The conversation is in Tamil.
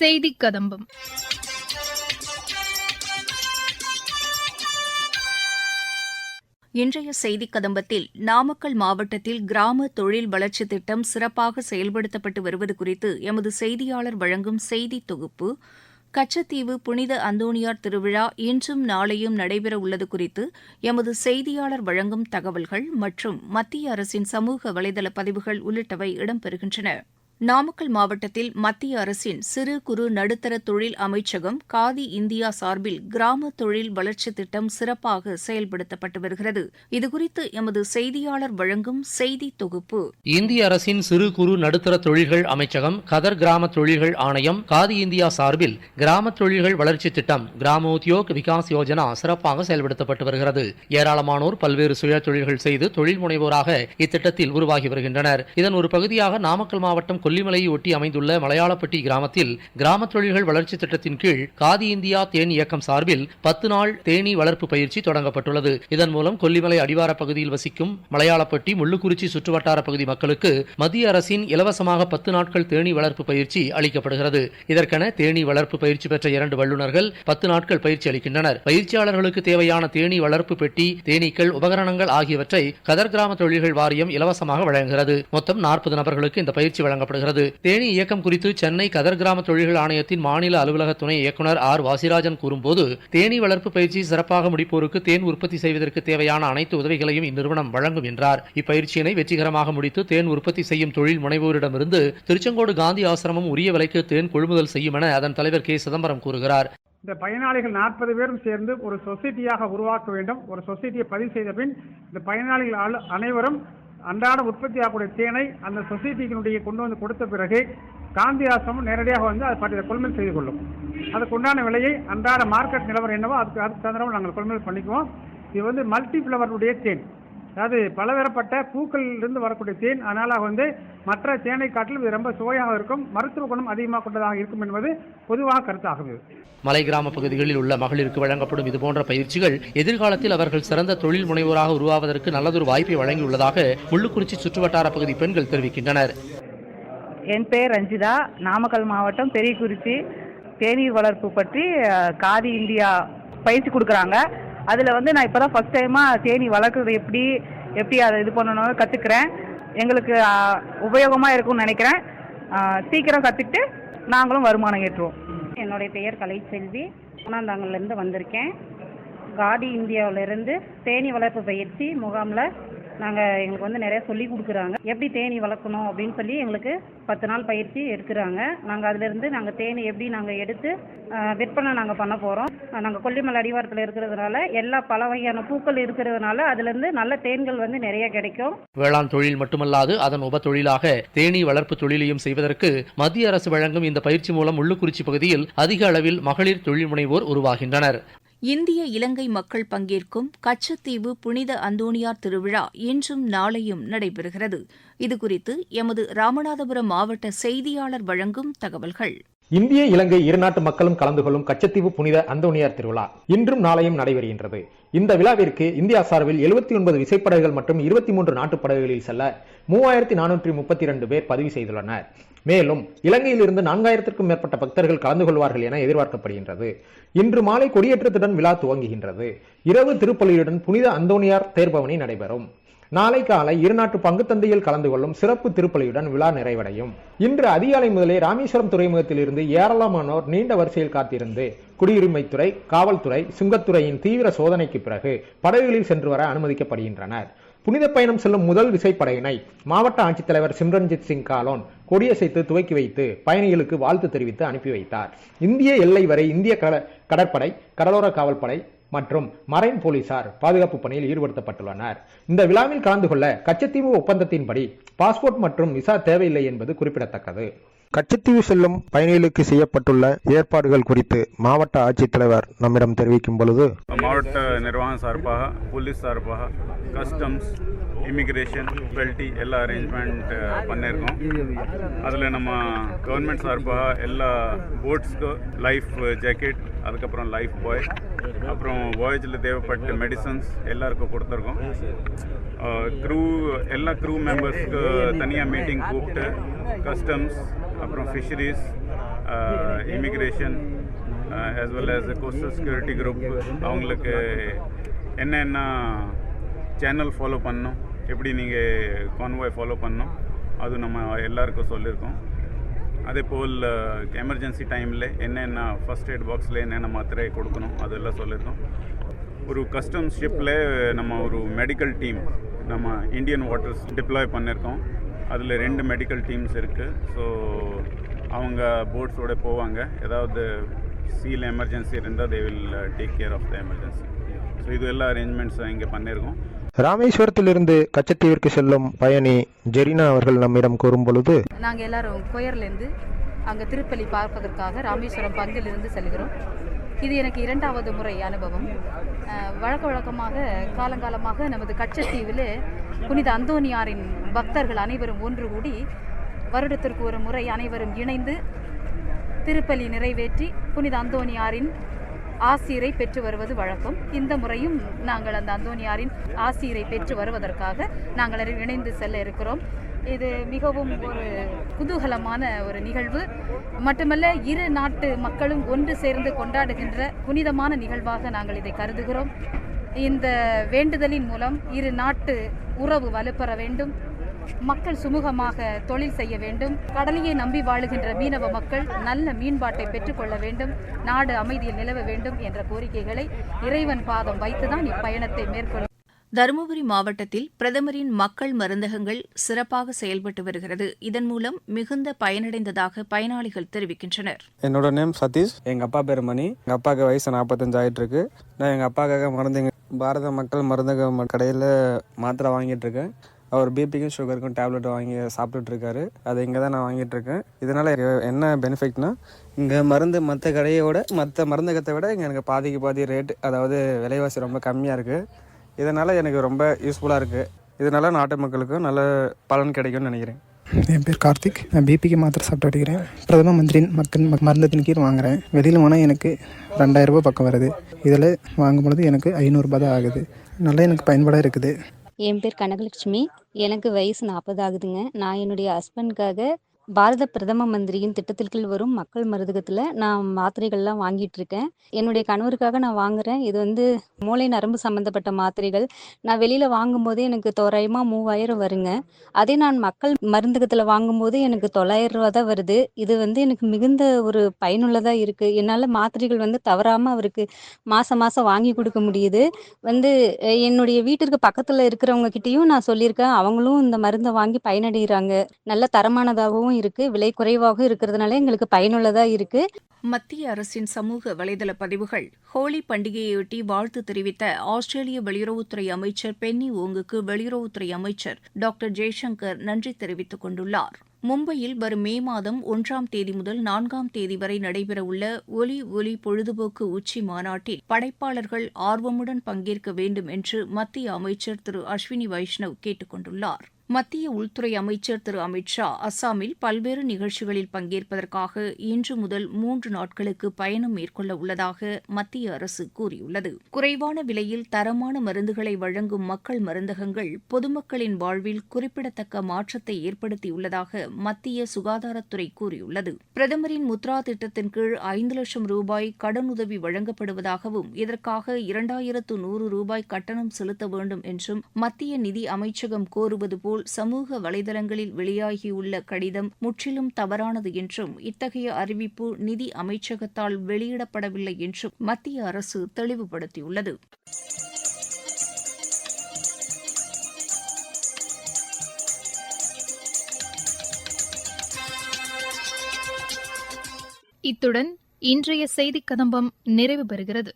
செய்தி கதம்பம் இன்றைய செய்திக் கதம்பத்தில் நாமக்கல் மாவட்டத்தில் கிராம தொழில் வளர்ச்சி திட்டம் சிறப்பாக செயல்படுத்தப்பட்டு வருவது குறித்து எமது செய்தியாளர் வழங்கும் செய்தித் தொகுப்பு கச்சத்தீவு புனித அந்தோணியார் திருவிழா இன்றும் நாளையும் நடைபெற உள்ளது குறித்து எமது செய்தியாளர் வழங்கும் தகவல்கள் மற்றும் மத்திய அரசின் சமூக வலைதள பதிவுகள் உள்ளிட்டவை இடம்பெறுகின்றன. நாமக்கல் மாவட்டத்தில் மத்திய அரசின் சிறு குறு நடுத்தர தொழில் அமைச்சகம் காதி இந்தியா சார்பில் கிராம தொழில் வளர்ச்சித் திட்டம் சிறப்பாக செயல்படுத்தப்பட்டு வருகிறது. இதுகுறித்து எமது செய்தியாளர் வழங்கும் செய்தி தொகுப்பு. இந்திய அரசின் சிறு குறு நடுத்தர தொழில்கள் அமைச்சகம் கதர் கிராம தொழில்கள் ஆணையம் காதி இந்தியா சார்பில் கிராம தொழில்கள் வளர்ச்சி திட்டம் கிராம உத்யோக் விகாஸ் யோஜனா சிறப்பாக செயல்படுத்தப்பட்டு வருகிறது. ஏராளமானோர் பல்வேறு சுய தொழில்கள் செய்து தொழில் முனைவோராக இத்திட்டத்தில் உருவாகி வருகின்றனர். இதன் ஒரு பகுதியாக நாமக்கல் மாவட்டம் கொல்லிமலையை ஒட்டி அமைந்துள்ள மலையாளப்பட்டி கிராமத்தில் கிராம தொழில்கள் வளர்ச்சி திட்டத்தின் கீழ் காதி இந்தியா தேன் இயக்கம் சார்பில் பத்து நாள் தேனீ வளர்ப்பு பயிற்சி தொடங்கப்பட்டுள்ளது. இதன் மூலம் கொல்லிமலை அடிவார பகுதியில் வசிக்கும் மலையாளப்பட்டி முள்ளுக்குறிச்சி சுற்றுவட்டார பகுதி மக்களுக்கு மத்திய அரசின் இலவசமாக பத்து நாட்கள் தேனீ வளர்ப்பு பயிற்சி அளிக்கப்படுகிறது. இதற்கென தேனீ வளர்ப்பு பயிற்சி பெற்ற இரண்டு வல்லுநர்கள் பத்து நாட்கள் பயிற்சி அளிக்கின்றனர். பயிற்சியாளர்களுக்கு தேவையான தேனீ வளர்ப்பு பெட்டி தேனீக்கள் உபகரணங்கள் ஆகியவற்றை கதர் கிராம தொழில்கள் வாரியம் இலவசமாக வழங்குகிறது. மொத்தம் நாற்பது நபர்களுக்கு இந்த பயிற்சி வழங்கப்படுகிறது. தேனி இயக்கம் குறித்து சென்னை கதர் கிராம தொழில்கள் ஆணையத்தின் மாநில அலுவலக துணை இயக்குநர் ஆர். வாசிராஜன் கூறும்போது தேனி வளர்ப்பு பயிற்சி சிறப்பாக முடிப்போருக்கு தேன் உற்பத்தி செய்வதற்கு தேவையான அனைத்து உதவிகளையும் இந்நிறுவனம் வழங்கும் என்றார். இப்பயிற்சியினை வெற்றிகரமாக முடித்து தேன் உற்பத்தி செய்யும் தொழில் முனைவோரிடமிருந்து திருச்செங்கோடு காந்தி ஆசிரமம் உரிய விலைக்கு தேன் கொள்முதல் செய்யும் என அதன் தலைவர் கே. சிதம்பரம் கூறுகிறார். இந்த பயனாளிகள் நாற்பது பேரும் சேர்ந்து ஒரு சொசைட்டியாக உருவாக்க வேண்டும். ஒரு சொசைட்டியை பதிவு செய்த பின் இந்த பயனாளிகள் அல- அனைவரும் அன்றாட உற்பத்தி ஆகக்கூடிய தேனை அந்த சொசைட்டிகளுடைய கொண்டு வந்து கொடுத்த பிறகு காந்தி ஆசிரமம் நேரடியாக வந்து அது பற்றிய கொள்முதல் செய்து கொள்ளும். அதுக்கு உண்டான விலையை அன்றாட மார்க்கெட் நிலவரம் என்னவோ அதுக்கு அதுக்கு தகுந்த நாங்கள் கொள்முதல் பண்ணிக்குவோம். இது வந்து மல்டி ஃப்ளவருடைய தேன். அதாவது பலதரப்பட்ட பூக்களிலிருந்து வரக்கூடிய தேன் அதனால் வந்து மற்ற தேனை காட்டிலும் இது ரொம்ப சுவையாக இருக்கும். மருத்துவ குணம் அதிகமாக கொண்டதாக இருக்கும் என்பது பொதுவாக கருத்தாகும் இது மலை கிராம பகுதிகளில் உள்ள மகளிருக்கு வழங்கப்படும் இதுபோன்ற பயிற்சிகள் எதிர்காலத்தில் அவர்கள் சிறந்த தொழில் முனைவோராக உருவாவதற்கு நல்லதொரு வாய்ப்பை வழங்கியுள்ளதாக முள்ளுக்குறிச்சி சுற்றுவட்டார பகுதி பெண்கள் தெரிவிக்கின்றனர். என் பேர் ரஞ்சிதா. நாமக்கல் மாவட்டம் பெரியகுறிச்சி. தேநீர் வளர்ப்பு பற்றி காதி இந்தியா பயிற்சி கொடுக்குறாங்க. அதில் வந்து நான் இப்போ தான் ஃபஸ்ட் டைமாக தேனி வளர்க்குறது எப்படி எப்படி அதை இது பண்ணணும் கற்றுக்குறேன் எங்களுக்கு உபயோகமாக இருக்கும்னு நினைக்கிறேன். சீக்கிரம் கற்றுக்கிட்டு நாங்களும் வருமானம் ஏற்றுவோம். என்னுடைய பெயர் கலைச்செல்வி. மூணாந்தாங்கல்லேருந்து வந்திருக்கேன். காடி இந்தியாவிலேருந்து தேனி வளர்ப்பு பயிற்சி முகாமில் நாங்கள் எங்களுக்கு வந்து நிறைய சொல்லி கொடுக்குறாங்க. எப்படி தேனி வளர்க்கணும் அப்படின்னு சொல்லி எங்களுக்கு பத்து நாள் பயிற்சி எடுக்கிறாங்க. நாங்கள் அதுலேருந்து நாங்கள் தேனி எப்படி நாங்கள் எடுத்து விற்பனை நாங்கள் பண்ண போகிறோம் நாங்கள் கொல்லிமலை அடிவாரத்தில் இருக்கிறதுனால எல்லா பல வகையான பூக்கள் இருக்கிறதுனால அதுலேருந்து நல்ல தேன்கள் வந்து நிறைய கிடைக்கும். வேளாண் தொழில் மட்டுமல்லாது அதன் உப தொழிலாக தேனீ வளர்ப்பு தொழிலையும் செய்வதற்கு மத்திய அரசு வழங்கும் இந்த பயிற்சி மூலம் உள்ளுக்குறிச்சி பகுதியில் அதிக அளவில் மகளிர் தொழில் முனைவோர் உருவாகின்றனர். இந்திய இலங்கை மக்கள் பங்கேற்கும் கச்சத்தீவு புனித அந்தோணியார் திருவிழா இன்றும் நாளையும் நடைபெறுகிறது. இதுகுறித்து எமது ராமநாதபுரம் மாவட்ட செய்தியாளர் வழங்கும் தகவல்கள். இந்திய இலங்கை இருநாட்டு மக்களும் கலந்து கொள்ளும் கச்சத்தீவு புனித அந்தோனியார் திருவிழா இன்றும் நாளையும் நடைபெறுகின்றது. இந்த விழாவிற்கு இந்தியா சார்பில் 79 ஒன்பது விசைப்படகுகள் மற்றும் இருபத்தி மூன்று நாட்டுப் படகுகளில் செல்ல மூவாயிரத்தி நானூற்றி முப்பத்தி இரண்டு பேர் பதிவு செய்துள்ளனர். மேலும் இலங்கையிலிருந்து நான்காயிரத்திற்கும் மேற்பட்ட பக்தர்கள் கலந்து கொள்வார்கள் என எதிர்பார்க்கப்படுகின்றது. இன்று மாலை கொடியேற்றத்துடன் விழா துவங்குகின்றது. இரவு திருப்பலியுடன் புனித அந்தோனியார் தேர்பவனி நடைபெறும். நாளை காலை இருநாட்டு பங்குத்தந்தையில் கலந்து கொள்ளும் சிறப்பு திருப்பலியுடன் விழா நிறைவடையும். இன்று அதிகாலை முதலே ராமேஸ்வரம் துறைமுகத்திலிருந்து ஏராளமானோர் நீண்ட வரிசையில் காத்திருந்து குடியுரிமைத்துறை காவல்துறை சுங்கத்துறையின் தீவிர சோதனைக்கு பிறகு படகுகளில் சென்று வர அனுமதிக்கப்படுகின்றனர். புனித பயணம் செல்லும் முதல் விசைப்படையினை மாவட்ட ஆட்சித்தலைவர் சிம்ரன்ஜித் சிங் காலோன் கொடியசைத்து துவக்கி வைத்து பயணிகளுக்கு வாழ்த்து தெரிவித்து அனுப்பி வைத்தார். இந்திய எல்லை வரை இந்திய கட- கடற்படை கடலோர காவல்படை மற்றும் மரைன் போலீசார் பாதுகாப்பு பணியில் ஈடுபடுத்தப்பட்டுள்ளனர். இந்த விழாவில் கலந்து கொள்ள கச்சத்தீவு ஒப்பந்தத்தின்படி பாஸ்போர்ட் மற்றும் விசா தேவையில்லை என்பது குறிப்பிடத்தக்கது. கச்சத்தீவு செல்லும் பயணிகளுக்கு செய்யப்பட்டுள்ள ஏற்பாடுகள் குறித்து மாவட்ட ஆட்சித்தலைவர் நம்மிடம் தெரிவிக்கும் பொழுது மாவட்ட நிர்வாகம் சார்பாக போலீஸ் சார்பாக கஸ்டம்ஸ் இமிக்ரேஷன் பெல்ட்டி எல்லா அரேஞ்ச்மெண்ட் பண்ணியிருக்கோம். அதில் நம்ம கவர்மெண்ட் சார்பாக எல்லா போட்ஸ்க்கு லைஃப் ஜாக்கெட் அதுக்கப்புறம் லைஃப் பாய் அப்புறம் வாயேஜில் தேவைப்பட்ட மெடிசன்ஸ் எல்லாருக்கும் கொடுத்துருக்கோம். க்ரூ எல்லா க்ரூ மெம்பர்ஸ்க்கு தனியாக மீட்டிங் கூப்பிட்டு கஸ்டம்ஸ் அப்புறம் fisheries immigration as well as coastal security group அவங்களுக்கு என்னென்ன சேனல் ஃபாலோ பண்ணணும்? எப்படி நீங்கள் கான்வாய் ஃபாலோ பண்ணணும்? அது நம்ம எல்லாருக்கும் சொல்லியிருக்கோம். அதே போல் uh, எமர்ஜென்சி டைமில் என்னென்ன ஃபஸ்ட் எய்ட் பாக்ஸில் என்னென்ன மாத்திரை கொடுக்கணும்? அதெல்லாம் சொல்லியிருக்கோம். ஒரு கஸ்டம் ஷிப்பில் நம்ம ஒரு மெடிக்கல் டீம் நம்ம இந்தியன் வாட்டர்ஸ் டிப்ளாய் பண்ணியிருக்கோம். அதில் ரெண்டு மெடிக்கல் டீம்ஸ் இருக்குது ஸோ அவங்க போட்ஸோட போவாங்க. ஏதாவது சீல் எமர்ஜென்சி இருந்தால் they will take care of the emergency so இது எல்லா அரேஞ்ச்மெண்ட்ஸும் இங்கே பண்ணியிருக்கோம் ராமேஸ்வரத்திலிருந்து கச்சத்தீவிற்கு செல்லும் பயணி ஜெரினா அவர்கள் நம்மிடம் கூறும் பொழுது நாங்கள் எல்லாரும் கொயர்லேருந்து அங்கே திருப்பலி பார்ப்பதற்காக ராமேஸ்வரம் பங்கிலிருந்து செல்கிறோம். இது எனக்கு இரண்டாவது முறை அனுபவம். வழக்க வழக்கமாக காலங்காலமாக நமது கச்சத்தீவில் புனித அந்தோனியாரின் பக்தர்கள் அனைவரும் ஒன்று கூடி வருடத்திற்கு ஒரு முறை அனைவரும் இணைந்து திருப்பலி நிறைவேற்றி புனித அந்தோனியாரின் ஆசீரை பெற்று வருவது வழக்கம். இந்த முறையும் நாங்கள் அந்த அந்தோனியாரின் ஆசீரை பெற்று வருவதற்காக நாங்கள் இணைந்து செல்ல இருக்கிறோம். இது மிகவும் ஒரு குதூகலமான ஒரு நிகழ்வு. மட்டுமல்ல இரு நாட்டு மக்களும் ஒன்று சேர்ந்து கொண்டாடுகின்ற புனிதமான நிகழ்வாக நாங்கள் இதை கருதுகிறோம். இந்த வேண்டுதலின் மூலம் இரு நாட்டு உறவு வலுப்பெற வேண்டும். மக்கள் சுமூகமாக தொழில் செய்ய வேண்டும். கடலையை நம்பி வாழுகின்ற மீனவ மக்கள் நல்ல மீன்பாட்டை பெற்றுக்கொள்ள வேண்டும். நாடு அமைதியில் நிலவ வேண்டும் என்ற கோரிக்கைகளை இறைவன் பாதம் வைத்துதான் இப்பயணத்தை மேற்கொள்ள தருமபுரி மாவட்டத்தில் பிரதமரின் மக்கள் மருந்தகங்கள் சிறப்பாக செயல்பட்டு வருகிறது. இதன் மூலம் மிகுந்த பயனடைந்ததாக பயனாளிகள் தெரிவிக்கின்றனர். என்னோட நேம் சதீஷ். எங்கள் அப்பா பேர் மணி. எங்கள் அப்பாவுக்கு வயசு நாற்பத்தஞ்சு ஆகிட்டு இருக்கு நான் எங்கள் அப்பாக்காக மருந்துங்க பாரத மக்கள் மருந்தக கடையில் மாத்திரை வாங்கிட்டு இருக்கேன் அவர் பிபிக்கும் சுகருக்கும் டேப்லெட் வாங்கி சாப்பிட்டுட்டு இருக்காரு அது இங்கே தான் நான் வாங்கிட்டு இருக்கேன் இதனால் என்ன பெனிஃபிட்னா இங்கே மருந்து மற்ற கடையோட மற்ற மருந்தகத்தை விட இங்கே எனக்கு பாதிக்கு பாதி ரேட் அதாவது விலைவாசி ரொம்ப கம்மியாக இருக்குது இதனால் எனக்கு ரொம்ப யூஸ்ஃபுல்லாக இருக்குது இதனால் நாட்டு மக்களுக்கும் நல்ல பலன் கிடைக்கும்னு நினைக்கிறேன். என் பேர் கார்த்திக். நான் பிபிக்கு மாத்திரை சாப்பிட்டு வருகிறேன். பிரதம மந்திரியின் மக்கள் மருந்தத்தின் கீழ் வாங்குறேன். வெளியில் போனால் எனக்கு ரெண்டாயிரம் ரூபாய் பக்கம் வருது. இதில் வாங்கும் பொழுது எனக்கு ஐநூறுரூபா தான் ஆகுது. நல்லா எனக்கு பயன்பாடாக இருக்குது. என் பேர் கனகலட்சுமி. எனக்கு வயசு நாற்பது ஆகுதுங்க. நான் என்னுடைய ஹஸ்பண்ட்காக பாரத பிரதம மந்திரியின் திட்டத்தில் கீழ் வரும் மக்கள் மருந்தகத்தில் நான் மாத்திரைகள்லாம் வாங்கிட்டு இருக்கேன் என்னுடைய கணவருக்காக நான் வாங்குறேன். இது வந்து மூளை நரம்பு சம்மந்தப்பட்ட மாத்திரைகள். நான் வெளியில் வாங்கும்போதே எனக்கு தோராயமாக மூவாயிரம் வருங்க. அதே நான் மக்கள் மருந்தகத்தில் வாங்கும்போது எனக்கு தொள்ளாயிரம் ரூபா தான் வருது. இது வந்து எனக்கு மிகுந்த ஒரு பயனுள்ளதாக இருக்குது என்னால் மாத்திரைகள் வந்து தவறாமல் அவருக்கு மாதம் மாதம் வாங்கி கொடுக்க முடியுது. வந்து என்னுடைய வீட்டிற்கு பக்கத்தில் இருக்கிறவங்க கிட்டேயும் நான் சொல்லியிருக்கேன். அவங்களும் இந்த மருந்தை வாங்கி பயனடைகிறாங்க நல்ல தரமானதாகவும் இருக்கு விலை குறைவாக இருக்கிறதுனால எங்களுக்கு பயனுள்ளதாக இருக்கு. மத்திய அரசின் சமூக வலைதள பதிவுகள் ஹோலி பண்டிகையொட்டி வாழ்த்து தெரிவித்த ஆஸ்திரேலிய வெளியுறவுத்துறை அமைச்சர் பென்னி ஓங்குக்கு வெளியுறவுத்துறை அமைச்சர் டாக்டர் ஜெய்சங்கர் நன்றி தெரிவித்துக் கொண்டுள்ளார். மும்பையில் வரும் மே மாதம் ஒன்றாம் தேதி முதல் நான்காம் தேதி வரை நடைபெறவுள்ள ஒலி ஒலி பொழுதுபோக்கு உச்சி மாநாட்டில் படைப்பாளர்கள் ஆர்வமுடன் பங்கேற்க வேண்டும் என்று மத்திய அமைச்சர் திரு அஸ்வினி வைஷ்ணவ் கேட்டுக் கொண்டுள்ளாா் மத்திய உள்துறை அமைச்சர் திரு. அமித் ஷா அஸ்ஸாமில் பல்வேறு நிகழ்ச்சிகளில் பங்கேற்பதற்காக இன்று முதல் மூன்று நாட்களுக்கு பயணம் மேற்கொள்ள உள்ளதாக மத்திய அரசு கூறியுள்ளது. குறைவான விலையில் தரமான மருந்துகளை வழங்கும் மக்கள் மருந்தகங்கள் பொதுமக்களின் வாழ்வில் குறிப்பிடத்தக்க மாற்றத்தை ஏற்படுத்தியுள்ளதாக மத்திய சுகாதாரத்துறை கூறியுள்ளது. பிரதமரின் முத்ரா திட்டத்தின் கீழ் ஐந்து லட்சம் ரூபாய் கடனுதவி வழங்கப்படுவதாகவும் இதற்காக இரண்டாயிரத்து நூறு ரூபாய் கட்டணம் செலுத்த வேண்டும் என்றும் மத்திய நிதி அமைச்சகம் கோருவது போல் போல் சமூக வலைதளங்களில் வெளியாகியுள்ள கடிதம் முற்றிலும் தவறானது என்றும் இத்தகைய அறிவிப்பு நிதி அமைச்சகத்தால் வெளியிடப்படவில்லை என்றும் மத்திய அரசு தெளிவுபடுத்தியுள்ளது. இத்துடன் இன்றைய செய்திக் கதம்பம் நிறைவு பெறுகிறது.